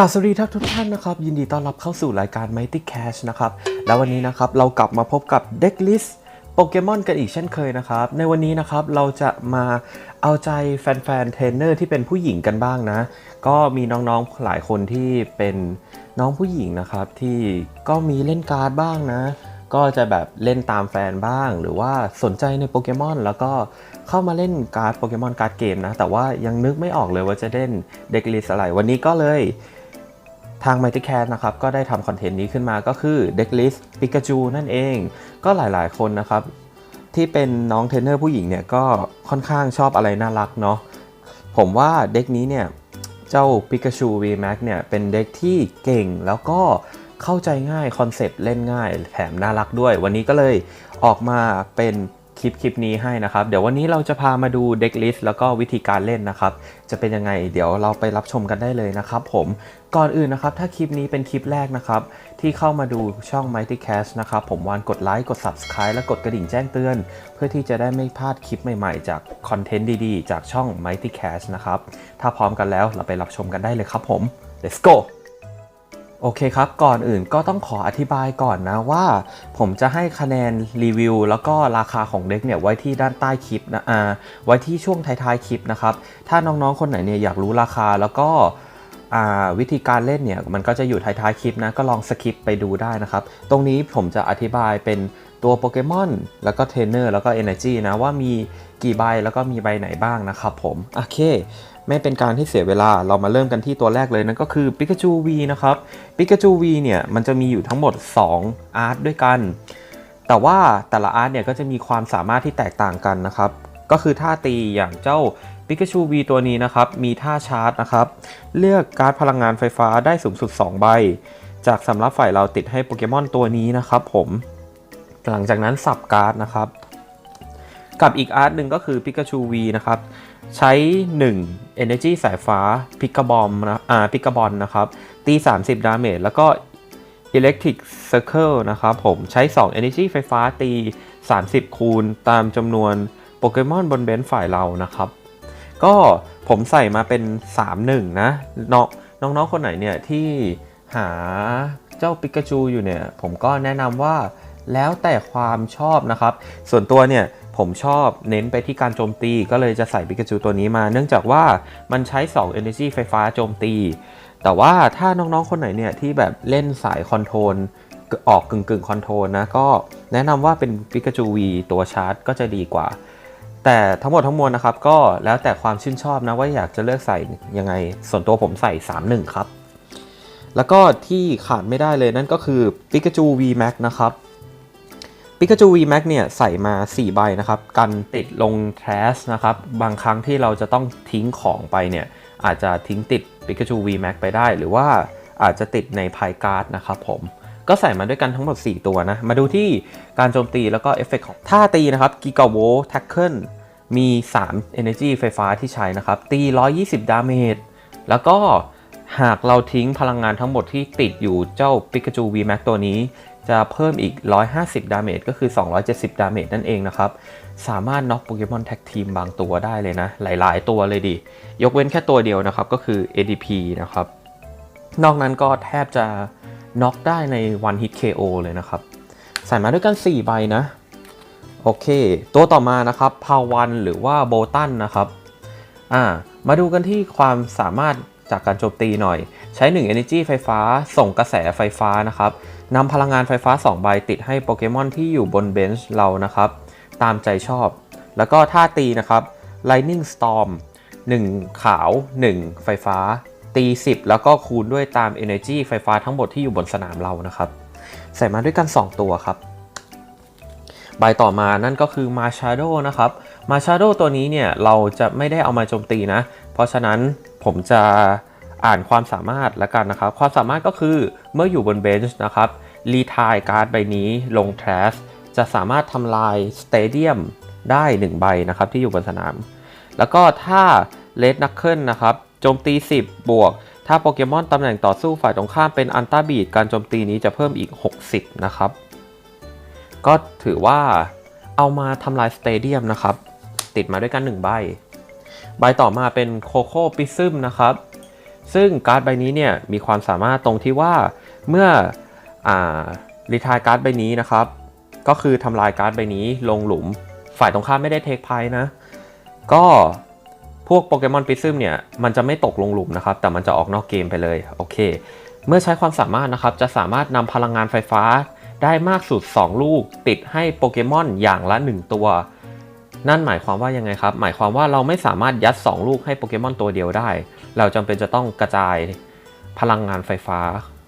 กาบสวัสดีทุกท่านนะครับ ยินดีต้อนรับเข้าสู่รายการ Mighty Cash นะครับ แล้ววันนี้นะครับเรากลับมาพบกับเด็กลิสโปเกมอนกันอีกเช่นเคยนะครับ ในวันนี้นะครับเราจะมาเอาใจแฟนๆเทรนเนอร์ที่เป็นผู้หญิงกันบ้างนะ ก็มีน้องๆหลายคนที่เป็นน้องผู้หญิงนะครับ ที่ก็มีเล่นการ์ดบ้างนะ ก็จะแบบเล่นตามแฟนบ้าง หรือว่าสนใจในโปเกมอนแล้วก็เข้ามาเล่นการ์ดโปเกมอนการ์ดเกมนะ แต่ว่ายังนึกไม่ออกเลยว่าจะเล่นเด็กลิสอะไรวันนี้ก็เลย ทาง Mighty Cat นะครับก็ได้ทำคอนเทนต์นี้ขึ้นมาก็คือ Deck List Pikachu นั่นเอง ก็หลายๆคนนะครับ ที่เป็นน้องเทรนเนอร์ผู้หญิงเนี่ยก็ค่อนข้างชอบอะไรน่ารักเนาะผมว่าเด็กนี้เนี่ย เจ้า Pikachu VMAX เนี่ยเป็นเด็กที่เก่งแล้วก็เข้าใจง่ายคอนเซปต์เล่นง่ายแถมน่ารักด้วย วันนี้ก็เลยออกมาเป็น คลิปคลิปนี้ให้นะครับ เดี๋ยววันนี้เราจะพามาดูเด็กลิสต์แล้วก็วิธีการเล่นนะครับ จะเป็นยังไง เดี๋ยวเราไปรับชมกันได้เลยนะครับผมก่อนอื่นนะครับ ถ้าคลิปนี้เป็นคลิปแรกนะครับ ที่เข้ามาดูช่อง Mighty Cash นะครับ ผมวานกดไลค์กด Subscribe และกดกระดิ่งแจ้งเตือน เพื่อที่จะได้ไม่พลาดคลิปใหม่ๆ จากคอนเทนต์ดีๆ จากช่อง Mighty Cash นะครับ ถ้าพร้อมกันแล้วเราไปรับชมกันได้เลยครับผม let's go โอเคครับ ก่อนอื่นก็ต้องขออธิบายก่อนนะว่า ผมจะให้คะแนนรีวิว แล้วก็ราคาของเด็กเนี่ยไว้ที่ด้านใต้คลิปนะอ่าไว้ที่ช่วงท้ายๆคลิปนะครับ ถ้าน้องๆคนไหนเนี่ยอยากรู้ราคาแล้วก็อ่าวิธีการเล่นเนี่ยมันก็จะอยู่ท้ายๆคลิปนะก็ลองสคิปไปดูได้นะครับ ตรงนี้ผมจะอธิบายเป็นตัวโปเกมอนแล้วก็เทรนเนอร์แล้วก็ Energy นะว่ามี กี่ใบแล้วก็มีใบไหนบ้างนะครับผม โอเค ไม่เป็นการที่เสียเวลาเรามาเริ่มกันที่ตัวแรกเลยนั่นก็คือ Pikachu V นะครับ Pikachu V เนี่ยมันจะมีอยู่ทั้งหมด 2 อาร์ตด้วยกัน แต่ว่าแต่ละอาร์ตเนี่ยก็จะมีความสามารถที่แตกต่างกันนะครับ ก็คือท่าตีอย่างเจ้า Pikachu V ตัวนี้นะครับ มีท่าชาร์จนะครับ เลือกการ์ดพลังงานไฟฟ้าได้สูงสุด 2 ใบ จากสำรับฝ่ายเราติดให้โปเกมอนตัวนี้นะครับผม หลังจากนั้นสับการ์ดนะครับ กับอีกอาร์ตหนึ่งก็คือ Pikachu V นะครับ ใช้ 1 Energy สายฟ้า p i k a b o m นะอ่า p i k a b o n นะครับ ตี 30 ดาเมจแล้วก็ Electric Circle นะครับผมใช้ 2 Energy ไฟฟ้าตี 30 คูณ ตามจำนวนโปเกมอนบนเบนฝ่ายเรานะครับ ก็ผมใส่มาเป็น 3-1 นะน้องน้องๆคนไหนเนี่ยที่หาเจ้าปิกาจูอยู่เนี่ย ผมก็แนะนำว่าแล้วแต่ความชอบนะครับ ส่วนตัวเนี่ย ผมชอบเน้นไปที่การโจมตี ก็เลยจะใส่ปิกาจูตัวนี้มา เนื่องจากว่ามันใช้ 2 Energy ไฟฟ้าโจมตี แต่ว่าถ้าน้องๆ คนไหนเนี่ยที่แบบเล่นสายคอนโทรลออกกึ่งกึ่งคอนโทรลนะ ก็แนะนำว่าเป็นปิกาจู V ตัวชาร์จก็จะดีกว่า แต่ทั้งหมดทั้งมวลนะครับ ก็แล้วแต่ความชื่นชอบนะว่าอยากจะเลือกใส่ยังไง ส่วนตัวผมใส่ 3-1 ครับ แล้วก็ที่ขาดไม่ได้เลยนั่นก็คือ Pikachu V Max นะครับ Pikachu V Max เนี่ยใส่มา 4 ใบนะครับกันติดลง trash นะครับ บางครั้งที่เราจะต้องทิ้งของไปเนี่ย อาจจะทิ้งติด Pikachu V Max ไปได้ หรือว่าอาจจะติดในพายการ์ดนะครับผมก็ใส่มาด้วยกันทั้งหมด 4 ตัวนะ มาดูที่การโจมตีแล้วก็เอฟเฟกของท่าตีนะครับ Giga v o l Tackle มี 3 Energy ไฟฟ้าที่ใช้นะครับ ตี 120 ดาเมจแล้วก็หากเราทิ้งพลังงานทั้งหมดที่ติดอยู่เจ้า Pikachu V Max ตัวนี้ จะเพิ่มอีก 150 ดาเมจก็คือ 270 ดาเมจนั่นเองนะครับ สามารถน็อกโปเกมอนแท็กทีมบางตัวได้เลยนะ หลาย ๆ ตัวเลยดิ ยกเว้นแค่ตัวเดียวนะครับ ก็คือ ADP นะครับ นอกนั้นก็แทบจะน็อกได้ใน One Hit KO เลยนะครับ ใส่มาด้วยกัน 4 ใบนะ โอเค ตัวต่อมานะครับ พาวันหรือว่าโบตันนะครับ อ่า มาดูกันที่ความสามารถจากการโจมตีหน่อย ใช้ 1 Energy ไฟฟ้า ส่งกระแสไฟฟ้านะครับนำพลังงานไฟฟ้า 2 ใบติดให้โปเกมอนที่อยู่บนเบนช์เรานะครับ ตามใจชอบ แล้วก็ท่าตีนะครับ Lightning Storm 1 ขาว 1 ไฟฟ้า ตี 10 แล้วก็คูณด้วยตาม Energy ไฟฟ้าทั้งหมดที่อยู่บนสนามเรานะครับ ใส่มาด้วยกัน 2 ตัวครับ ใบต่อมานั่นก็คือ Machado นะครับ Machado ตัวนี้เนี่ย เราจะไม่ได้เอามาโจมตีนะ เพราะฉะนั้นผมจะ อ่านความสามารถแล้วกันนะครับ ความสามารถก็คือเมื่ออยู่บนเบนช์นะครับรีทายการ์ดใบนี้ลงแทรสจะสามารถทำลายสเตเดียมได้ 1 ใบนะครับที่อยู่บนสนาม แล้วก็ถ้าเลดนักเคิลนะครับโจมตี 10 บวก ถ้าโปเกมอนตำแหน่งต่อสู้ฝ่ายตรงข้ามเป็นอันต้าบีดการโจมตีนี้จะเพิ่มอีก 60 นะครับ ก็ถือว่าเอามาทำลายสเตเดียมนะครับ ติดมาด้วยกัน 1 ใบ ใบต่อมาเป็นโคโค่ปิซึมนะครับ ซึ่งการ์ดใบนี้เนี่ยมีความสามารถตรงที่ว่าเมื่ออรีทายการ์ดใบนี้นะครับ ก็คือทำลายการ์ดใบนี้ลงหลุม ฝ่ายตรงข้ามไม่ได้เทคไพ่นะ ก็พวกโปเกมอนปิซึมเนี่ยมันจะไม่ตกลงหลุมนะครับ แต่มันจะออกนอกเกมไปเลยโอเค เมื่อใช้ความสามารถนะครับ จะสามารถนำพลังงานไฟฟ้าได้มากสุด 2 ลูก ติดให้โปเกมอนอย่างละ 1 ตัว นั่นหมายความว่ายังไงครับ หมายความว่าเราไม่สามารถยัด 2 ลูกให้โปเกมอนตัวเดียวได้ เราจำเป็นจะต้องกระจายพลังงานไฟฟ้า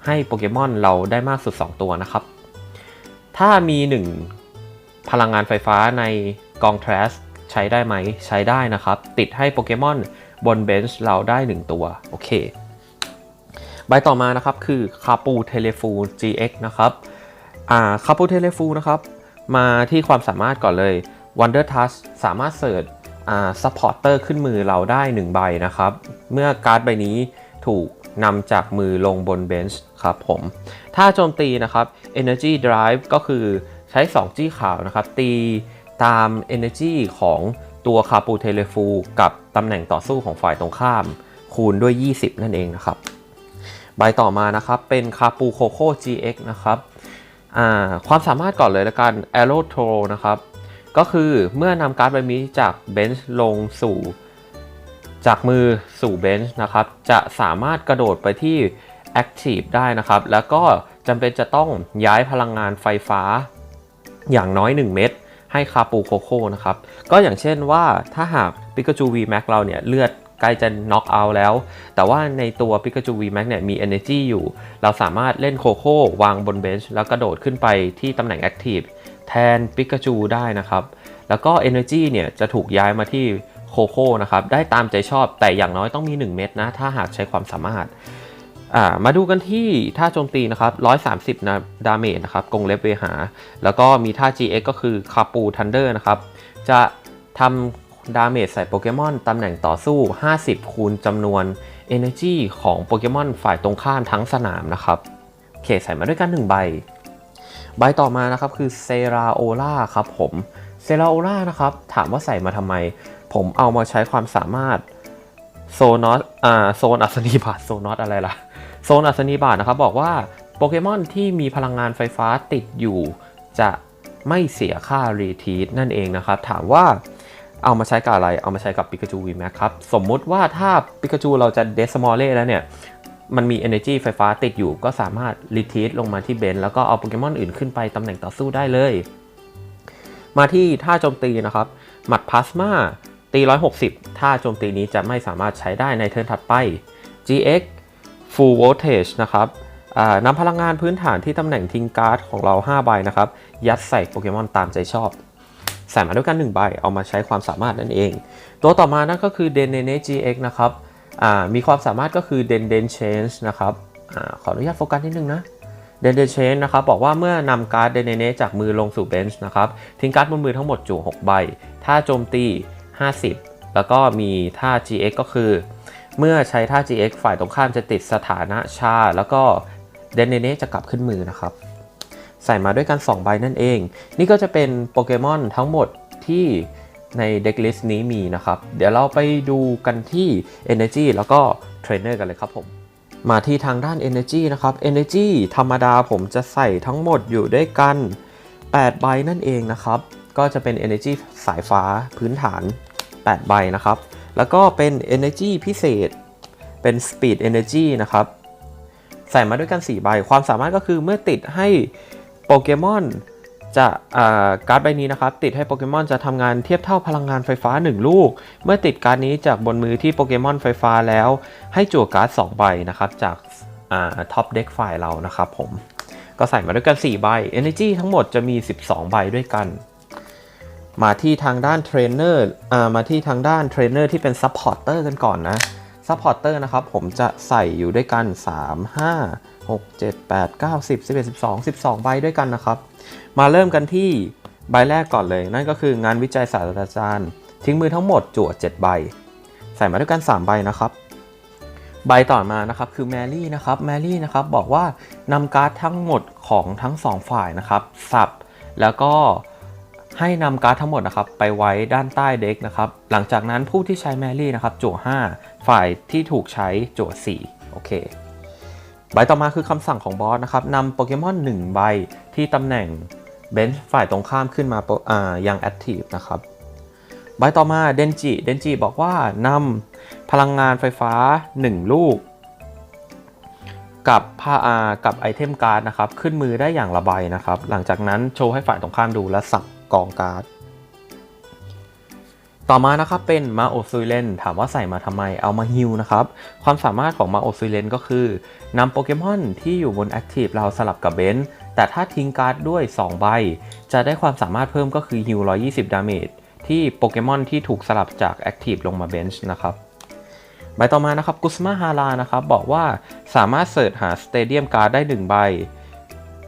ให้โปเกมอนเราได้มากสุด 2 ตัวนะครับ ถ้ามี 1 พลังงานไฟฟ้าในกองทร s ใช้ได้ไหม ใช้ได้นะครับ ติดให้โปเกมอนบนเบนช์เราได้ 1 ตัว โอเค ใบต่อมานะครับคือคาปูเทเลฟู GX นะครับคาปูเทเลฟูนะครับ มาที่ความสามารถก่อนเลย Wonder Touch สามารถเสิร์ช ซัพพอร์เตอร์ขึ้นมือเราได้ 1 ใบนะครับ เมื่อการ์ดใบนี้ถูกนำจากมือลงบนเบนช์ครับผม ถ้าโจมตีนะครับ Energy Drive ก็คือใช้ 2 จี้ขาวนะครับ ตีตาม Energy ของตัวคาปูเทเลฟูกับตำแหน่งต่อสู้ของฝ่ายตรงข้าม คูณด้วย 20 นั่นเองนะครับ ใบต่อมานะครับ เป็นคาปูโคโค่ GX นะครับความสามารถก่อนเลยละกัน Arrow Throw นะครับ ก็คือเมื่อนำการ์ดใบนี้จากเบนช์ลงสู่ จากมือสู่เบนช์นะครับ จะสามารถกระโดดไปที่ Active ได้นะครับ แล้วก็จำเป็นจะต้องย้ายพลังงานไฟฟ้าอย่างน้อย 1 เม็ดให้คาปูโคโค่นะครับ ก็อย่างเช่นว่าถ้าหากปิกาจู V Max เราเนี่ยเลือดใกล้จะน็อกเอาแล้ว แต่ว่าในตัวปิกาจู V Max เนี่ยมี Energy อยู่ เราสามารถเล่นโคโค่วางบนเบนช์แล้วกระโดดขึ้นไปที่ตำแหน่ง Active แทนปิกาจูได้นะครับ แล้วก็ Energy เนี่ยจะถูกย้ายมาที่โคโค่นะครับ ได้ตามใจชอบแต่อย่างน้อยต้องมี 1 เม็ดนะ ถ้าหากใช้ความสามารถ มาดูกันที่ท่าโจมตีนะครับ 130 นะดาเมจนะครับ กงเล็บเวหา แล้วก็มีท่า GX ก็คือคาปูทันเดอร์นะครับ จะทำดาเมจใส่โปเกมอนตำแหน่งต่อสู้ 50 คูณจำนวน Energy ของโปเกมอนฝ่ายตรงข้ามทั้งสนามนะครับเคใส่มาด้วยกัน 1 ใบ ใบต่อมานะครับคือเซราโอล่าครับผมเซราโอล่านะครับถามว่าใส่มาทำไม ผมเอามาใช้ความสามารถโซนอสอ่าโซนอัศนีบาทโซนอสอะไรล่ะโซนอัศนีบาทนะครับบอกว่าโปเกมอนที่มีพลังงานไฟฟ้าติดอยู่ จะไม่เสียค่ารีทีสนั่นเองนะครับ ถามว่าเอามาใช้กับอะไร เอามาใช้กับปิกาจูวีแม็กครับ สมมุติว่าถ้าปิกาจูเราจะเดสมอลเล่แล้วเนี่ย มันมี Energy ไฟฟ้าติดอยู่ ก็สามารถรีทีสลงมาที่เบนแล้วก็เอาโปเกมอนอื่นขึ้นไปตำแหน่งต่อสู้ได้เลย มาที่ท่าโจมตีนะครับ หมัดพลาสมาตี160 ท่าโจมตีนี้จะไม่สามารถใช้ได้ในเทิร์นถัดไป GX Full Voltage นะครับนำพลังงานพื้นฐานที่ตำแหน่งทิ้งการ์ดของเรา 5 ใบนะครับ ยัดใส่โปเกมอนตามใจชอบ ใส่มาด้วยกัน 1 ใบ เอามาใช้ความสามารถนั่นเอง ตัวต่อมานั่นก็คือ d e n e n e GX นะครับ มีความสามารถก็คือ d e n d e n Change นะครับอขออนุญาตโฟกัสนิดนึงนะ d e n d e n Change นะครับบอกว่าเมื่อนำการ์ด d e n e n จากมือลงสู่เบนช์นะครับทิ้งการ์ดบนมือทั้งหมดจู่ 6 ใบ ถ้าโจมตี 50 แล้วก็มีท่า GX ก็คือ เมื่อใช้ท่า GX ฝ่ายตรงข้ามจะติดสถานะชา แล้วก็เดนเนเนจะกลับขึ้นมือนะครับใส่มาด้วยกัน 2 ใบนั่นเอง นี่ก็จะเป็นโปเกมอนทั้งหมดที่ ในเด็กลิสต์นี้มีนะครับ เดี๋ยวเราไปดูกันที่ Energy แล้วก็เทรนเนอร์กันเลยครับผม มาที่ทางด้าน Energy นะครับ Energy ธรรมดาผมจะใส่ทั้งหมดอยู่ด้วยกัน 8 ใบนั่นเองนะครับ ก็จะเป็น Energy สายฟ้าพื้นฐาน 8 ใบนะครับ แล้วก็เป็น Energy พิเศษ เป็น Speed Energy นะครับ ใส่มาด้วยกัน 4 ใบ ความสามารถก็คือเมื่อติดให้โปเกมอน จะการ์ดใบนี้นะครับติดให้โปเกมอนจะทำงานเทียบเท่าพลังงานไฟฟ้า 1 ลูก เมื่อติดการ์ดนี้จากบนมือที่โปเกมอนไฟฟ้าแล้ว ให้จั่วการ์ด2ใบนะครับจากท็อปเด็กฝ่ายเรานะครับผมก็ใส่มาด้วยกัน 4 ใบ Energy ทั้งหมดจะมี 12 ใบด้วยกัน มาที่ทางด้านเทรนเนอร์มาที่ทางด้านเทรนเนอร์ที่เป็นซัพพอร์เตอร์กันก่อนนะซัพพอร์เตอร์นะครับผมจะใส่อยู่ด้วยกัน 3 5 6 7 8 9 10 11 12 12 ใบด้วยกันนะครับ มาเริ่มกันที่ใบแรกก่อนเลย นั่นก็คืองานวิจัยศาสตราจารย์ ทิ้งมือทั้งหมดจั่ว7ใบ ใส่มาด้วยกัน 3 ใบนะครับ ใบต่อมานะครับคือแมรี่นะครับแมรี่นะครับบอกว่านำการ์ดทั้งหมดของทั้ง 2 ฝ่ายนะครับสับแล้วก็ให้นำการ์ดทั้งหมดนะครับไปไว้ด้านใต้เด็กนะครับ หลังจากนั้นผู้ที่ใช้แมรี่นะครับจั่ว5ฝ่ายที่ถูกใช้จั่ว4โอเค ใบต่อมาคือคำสั่งของบอสนะครับนำโปเกมอน1ใบที่ตำแหน่งเบนช์ฝ่ายตรงข้ามขึ้นมาโปอ่ายังแอคทีฟนะครับใบต่อมาเดนจิเดนจิบอกว่านำพลังงานไฟฟ้า 1 ลูก กับผ้าอากับไอเทมการ์ดนะครับ ขึ้นมือได้อย่างละใบนะครับ หลังจากนั้นโชว์ให้ฝ่ายตรงข้ามดูและสับกองการ์ด ต่อมานะครับเป็นมาโอซุยเลนถามว่าใส่มาทำไมเอามาฮิลนะครับ ความสามารถของมาโอซุยเลนก็คือนำโปเกมอนที่อยู่บนแอคทีฟเราสลับกับเบนซ์แต่ถ้าทิ้งการ์ดด้วย 2 ใบ จะได้ความสามารถเพิ่มก็คือฮิล120 ดาเมจที่โปเกมอนที่ถูกสลับจากแอคทีฟลงมาเบนช์นะครับใบต่อมานะครับกุสมาฮารานะครับบอกว่าสามารถเสิร์ชหาสเตเดียมการ์ดได้ 1 ใบ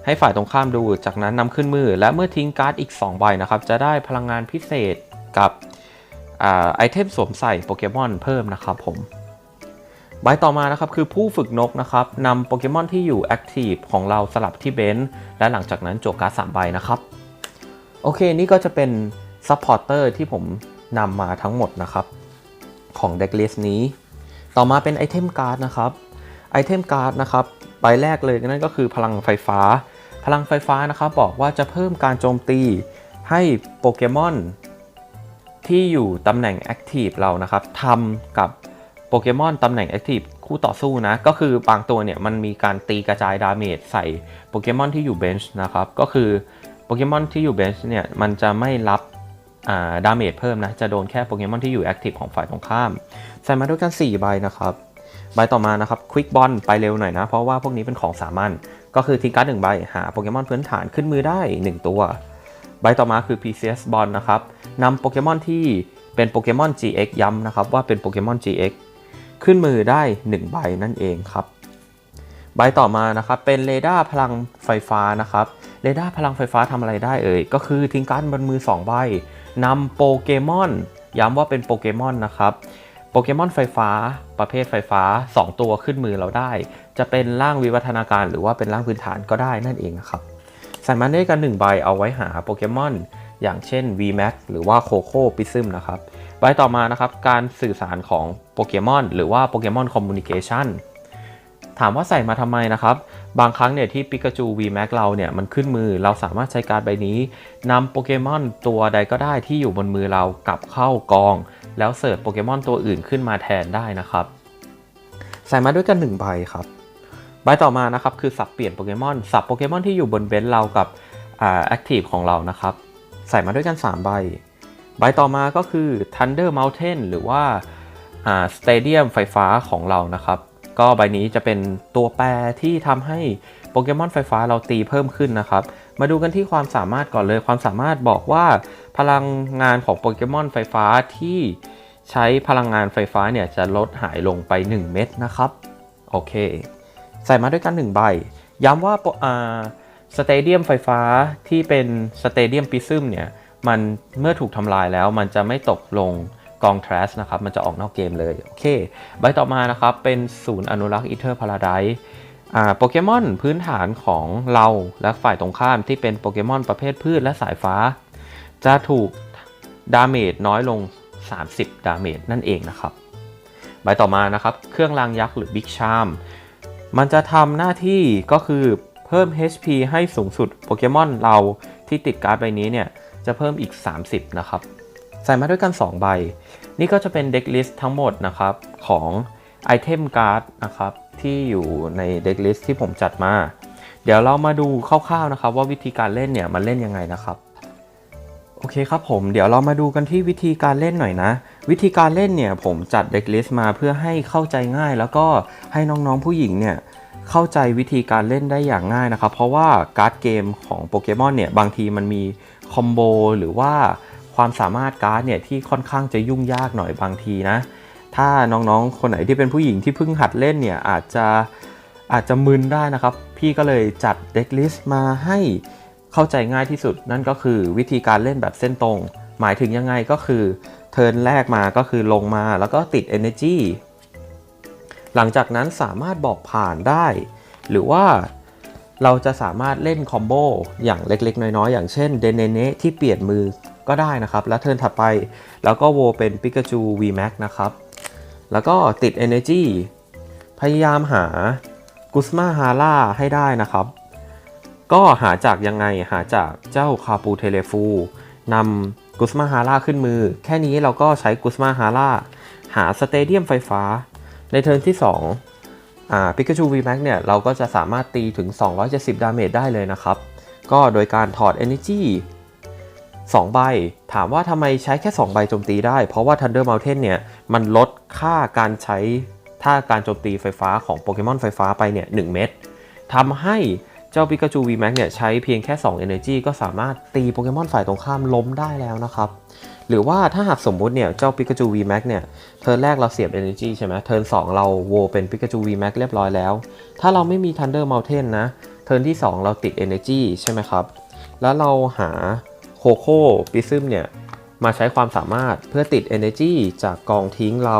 ให้ฝ่ายตรงข้ามดู จากนั้นนำขึ้นมือ และเมื่อทิ้งการ์ดอีก 2 ใบนะครับ จะได้พลังงานพิเศษกับ ไอเทมสวมใส่โปเกมอนเพิ่มนะครับผมใบต่อมานะครับคือผู้ฝึกนกนะครับนำโปเกมอนที่อยู่แอคทีฟของเราสลับที่เบนซ์และหลังจากนั้นโจวการ์ดสามใบนะครับ โอเคนี่ก็จะเป็นซัพพอร์เตอร์ที่ผมนำมาทั้งหมดนะครับ ของเด็กลิสนี้ ต่อมาเป็นไอเทมการ์ดนะครับไอเทมการ์ดนะครับใบแรกเลยนั่นก็คือพลังไฟฟ้า พลังไฟฟ้านะครับบอกว่าจะเพิ่มการโจมตีให้โปเกมอน ที่อยู่ตำแหน่งแอคทีฟเรานะครับทำกับโปเกมอนตำแหน่งแอคทีฟคู่ต่อสู้นะ ก็คือบางตัวเนี่ยมันมีการตีกระจายดาเมจใส่โปเกมอนที่อยู่เบนช์นะครับ ก็คือโปเกมอนที่อยู่เบนช์เนี่ยมันจะไม่รับดาเมจเพิ่มนะ จะโดนแค่โปเกมอนที่อยู่แอคทีฟของฝ่ายตรงข้าม ใส่มาด้วยกัน 4 ใบนะครับ ใบต่อมานะครับควิกบอลไปเร็วหน่อยนะ เพราะว่าพวกนี้เป็นของสามัญก็คือทิ้งการ์ดหนึ่งใบหาโปเกมอนพื้นฐานขึ้นมือได้ 1 ตัว ใบต่อมาคือ PCS บอลนะครับ นำโปเกมอนที่เป็นโปเกมอน GX ย้ำนะครับว่าเป็นโปเกมอน GX ขึ้นมือได้ 1 ใบนั่นเองครับ ใบต่อมานะครับเป็นเรดาร์พลังไฟฟ้านะครับเรดาร์พลังไฟฟ้าทำอะไรได้เอ่ย ก็คือทิ้งการ์ดบนมือ 2 ใบนำโปเกมอน ย้ำว่าเป็นโปเกมอนนะครับโปเกมอนไฟฟ้า ประเภทไฟฟ้า 2 ตัวขึ้นมือเราได้ จะเป็นร่างวิวัฒนาการหรือว่าเป็นร่างพื้นฐานก็ได้นั่นเองนะครับใส่มาด้วยกัน 1 ใบเอาไว้หาโปเกมอน อย่างเช่น VMAX หรือว่าโคโค่ปิซึมนะครับใบต่อมานะครับการสื่อสารของโปเกมอนหรือว่าโปเกมอนคอมมูนิเคชันถามว่าใส่มาทำไมนะครับ บางครั้งเนี่ยที่ปิกาจู VMAX เราเนี่ยมันขึ้นมือเราสามารถใช้การใบนี้นำโปเกมอนตัวใดก็ได้ที่อยู่บนมือเรากลับเข้ากอง แล้วเสิร์ชโปเกมอนตัวอื่นขึ้นมาแทนได้นะครับ ใส่มาด้วยกัน1ใบครับใบต่อมานะครับคือสับเปลี่ยนโปเกมอนสับโปเกมอนที่อยู่บนเบนซ์เรากับแอคทีฟของเรานะครับ ใส่มาด้วยกัน 3 ใบ ใบต่อมาก็คือ Thunder Mountain หรือว่าสเตเดียมไฟฟ้าของเรานะครับ ก็ใบนี้จะเป็นตัวแปรที่ทำให้โปเกมอนไฟฟ้าเราตีเพิ่มขึ้นนะครับ มาดูกันที่ความสามารถก่อนเลย ความสามารถบอกว่าพลังงานของโปเกมอนไฟฟ้าที่ใช้พลังงานไฟฟ้าเนี่ยจะลดหายลงไป 1 เม็ดนะครับ โอเค ใส่มาด้วยกัน 1 ใบ ย้ำว่า สเตเดียมไฟฟ้าที่เป็นสเตเดียมปิซึมเนี่ยมันเมื่อถูกทำลายแล้วมันจะไม่ตกลงกองทรัสนะครับ มันจะออกนอกเกมเลย โอเค ใบต่อมานะครับ เป็นศูนย์อนุรักษ์อีเทอร์พาราไดโปเกมอนพื้นฐานของเราและฝ่ายตรงข้ามที่เป็นโปเกมอนประเภทพืชและสายฟ้า จะถูกดาเมจน้อยลง 30 ดาเมจนั่นเองนะครับ ใบต่อมานะครับ เครื่องรางยักษ์หรือบิ๊กชาม มันจะทำหน้าที่ก็คือ พิ่ม HP ให้สูงสุดโปเกมอนเราที่ติดการ์ดใบนี้เนี่ย จะเพิ่มอีก 30 นะครับ ใส่มาด้วยกัน 2 ใบ นี่ก็จะเป็นเด็กลิสต์ทั้งหมดนะครับ ของไอเทมการ์ดนะครับ ที่อยู่ในเด็กลิสต์ที่ผมจัดมา เดี๋ยวเรามาดูคร่าวๆนะครับ ว่าวิธีการเล่นเนี่ย มันเล่นยังไงนะครับ โอเคครับผมเดี๋ยวเรามาดูกันที่วิธีการเล่นหน่อยนะ วิธีการเล่นเนี่ยผมจัดเด็กลิสต์มาเพื่อให้เข้าใจง่าย แล้วก็ให้น้องๆผู้หญิงเนี่ย เข้าใจวิธีการเล่นได้อย่างง่ายนะครับ เพราะว่าการ์ดเกมของโปเกมอนเนี่ยบางทีมันมีคอมโบหรือว่าความสามารถการ์ดเนี่ยที่ค่อนข้างจะยุ่งยากหน่อยบางทีนะ ถ้าน้องๆ คนไหนที่เป็นผู้หญิงที่เพิ่งหัดเล่นเนี่ยอาจจะอาจจะมึนได้นะครับ พี่ก็เลยจัดเด็กลิสต์มาให้เข้าใจง่ายที่สุด นั่นก็คือวิธีการเล่นแบบเส้นตรง หมายถึงยังไงก็คือเทิร์นแรกมาก็คือลงมาแล้วก็ติด Energy หลังจากนั้นสามารถบอกผ่านได้ หรือว่าเราจะสามารถเล่นคอมโบอย่างเล็กๆ น้อยๆ อย่างเช่นเดเนเนที่เปลี่ยนมือก็ได้นะครับ แล้วเทิร์นถัดไปแล้วก็โวเป็นปิกาจู VMAX นะครับ แล้วก็ติด Energy พยายามหากุสมาฮาร่าให้ได้นะครับ ก็หาจากยังไงหาจากเจ้าคาปูเทเลฟูนำกุสมาฮาร่าขึ้นมือ แค่นี้เราก็ใช้กุสมาฮาร่าหาสเตเดียมไฟฟ้า ในเทิร์นที่2อ่าปิกาจู VMAX เนี่ยเราก็จะสามารถตีถึง 270 ดาเมจได้เลยนะครับ ก็โดยการถอด Energy 2 ใบ ถามว่าทำไมใช้แค่ 2 ใบโจมตีได้ เพราะว่า Thunder Mountain เนี่ย มันลดค่าการใช้ท่าการโจมตีไฟฟ้าของโปเกมอนไฟฟ้าไปเนี่ย 1 เม็ดทำให้เจ้าปิกาจู VMAX เนี่ย ใช้เพียงแค่ 2 Energy ก็สามารถตีโปเกมอนฝ่ายตรงข้ามล้มได้แล้วนะครับ หรือว่าถ้าหากสมมุติเนี่ยเจ้าปิกาจู VMAX เนี่ยเทิร์นแรกเราเสียบ Energy ใช่ไหมเทิร์น2เราโวเป็นปิกาจู VMAX เรียบร้อยแล้ว ถ้าเราไม่มี Thunder Mountain นะเทิร์นที่ 2 เราติด Energy ใช่ไหมครับ แล้วเราหาโคโค่ปิซึมเนี่ยมาใช้ความสามารถเพื่อติด Energy จากกองทิ้งเรา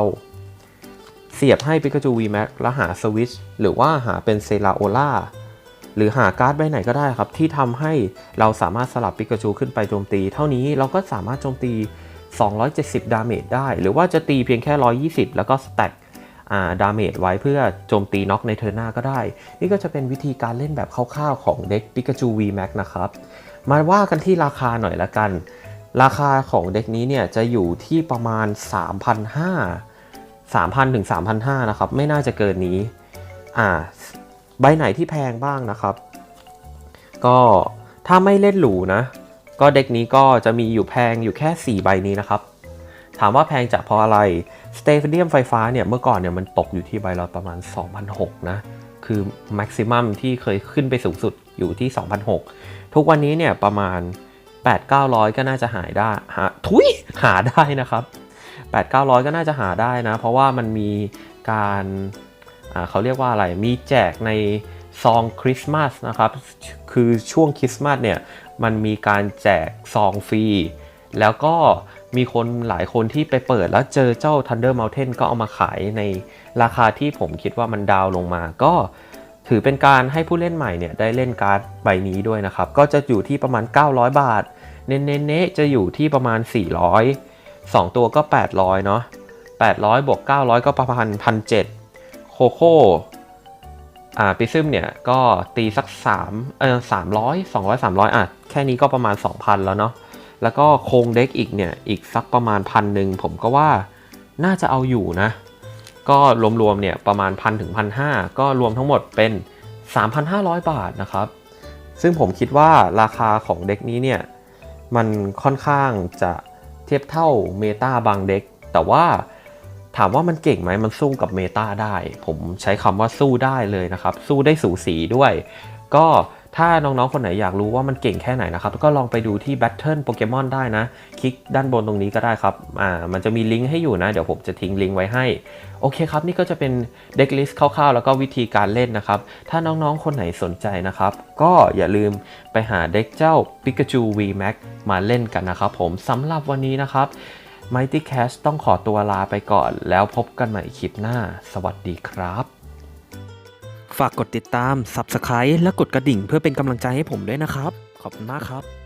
เสียบให้ปิกาจู VMAX แล้วหาสวิตช์หรือว่าหาเป็นเซราโอล่า หรือหาการ์ดใบไหนก็ได้ครับ ที่ทำให้เราสามารถสลับปิกาจูขึ้นไปโจมตี เท่านี้เราก็สามารถโจมตี 270 ดาเมจได้ หรือว่าจะตีเพียงแค่ 120 แล้วก็สแต็กดาเมจไว้เพื่อโจมตีน็อกในเทอร์หน้าก็ได้ นี่ก็จะเป็นวิธีการเล่นแบบคร่าวๆของเด็กปิกาจู VMAX นะครับ มาว่ากันที่ราคาหน่อยละกัน ราคาของเด็กนี้เนี่ยจะอยู่ที่ประมาณ 3,500 3,000ถึง3,500นะครับ ไม่น่าจะเกินนี้อ่า ใบไหนที่แพงบ้างนะครับ ก็ถ้าไม่เล่นหรูนะ ก็เด็กนี้ก็จะมีอยู่แพงอยู่แค่ 4 ใบนี้นะครับ ถามว่าแพงจากเพราะอะไรสเตฟเดียมไฟฟ้าเนี่ยเมื่อก่อนเนี่ยมันตกอยู่ที่ใบละประมาณ2,600นะ คือแม็กซิมัมที่เคยขึ้นไปสูงสุดอยู่ที่2,600ทุกวันนี้เนี่ยประมาณ 8-900 ก็น่าจะหายได้หาทุยหาได้นะครับ 8-900 ก็น่าจะหาได้นะ เพราะว่ามันมีการ เขาเรียกว่าอะไรมีแจกในซองคริสต์มาสนะครับ คือช่วงคริสต์มาสเนี่ยมันมีการแจกซองฟรีแล้วก็มีคนหลายคนที่ไปเปิดแล้วเจอเจ้า Thunder Mountain ก็เอามาขายในราคาที่ผมคิดว่ามันดาวลงมา ก็ถือเป็นการให้ผู้เล่นใหม่เนี่ยได้เล่นการ์ดใบนี้ด้วยนะครับ ก็จะอยู่ที่ประมาณ 900 บาท เนเนๆจะอยู่ที่ประมาณ 400 2 ตัวก็ 800 เนาะ800บวก900 ก็ประมาณ1,700 โคโค่อ่าปิซึมเนี่ยก็ตีสัก3เออ300 200 300อะแค่นี้ก็ประมาณ 2,000 แล้วเนาะแล้วก็โครงเด็กอีกเนี่ยอีกสักประมาณพันหนึ่งผมก็ว่าน่าจะเอาอยู่นะ ก็รวมๆเนี่ยประมาณพันถึงพันห้าก็รวมทั้งหมดเป็น 3,500 บาทนะครับ ซึ่งผมคิดว่าราคาของเด็กนี้เนี่ยมันค่อนข้างจะเทียบเท่าเมตาบางเด็กแต่ว่า ถามว่ามันเก่งไหมมันสู้กับเมตาได้ ผมใช้คำว่าสู้ได้เลยนะครับ สู้ได้สูสีด้วย ก็ถ้าน้องๆ คนไหนอยากรู้ว่ามันเก่งแค่ไหนนะครับ ก็ลองไปดูที่ Battle Pokemon ได้นะ คลิกด้านบนตรงนี้ก็ได้ครับ อ่า มันจะมีลิงก์ให้อยู่นะ เดี๋ยวผมจะทิ้งลิงก์ไว้ให้ โอเคครับ นี่ก็จะเป็นเด็กลิสต์คร่าวๆ แล้วก็วิธีการเล่นนะครับ ถ้าน้องๆ คนไหนสนใจนะครับ ก็อย่าลืมไปหาเด็กเจ้า Pikachu VMAX มาเล่นกันนะครับผมสำหรับวันนี้นะครับ Mighty Cash ต้องขอตัวลาไปก่อน แล้วพบกันใหม่คลิปหน้า สวัสดีครับ ฝากกดติดตาม Subscribe และกดกระดิ่งเพื่อเป็นกำลังใจให้ผมด้วยนะครับ ขอบคุณมากครับ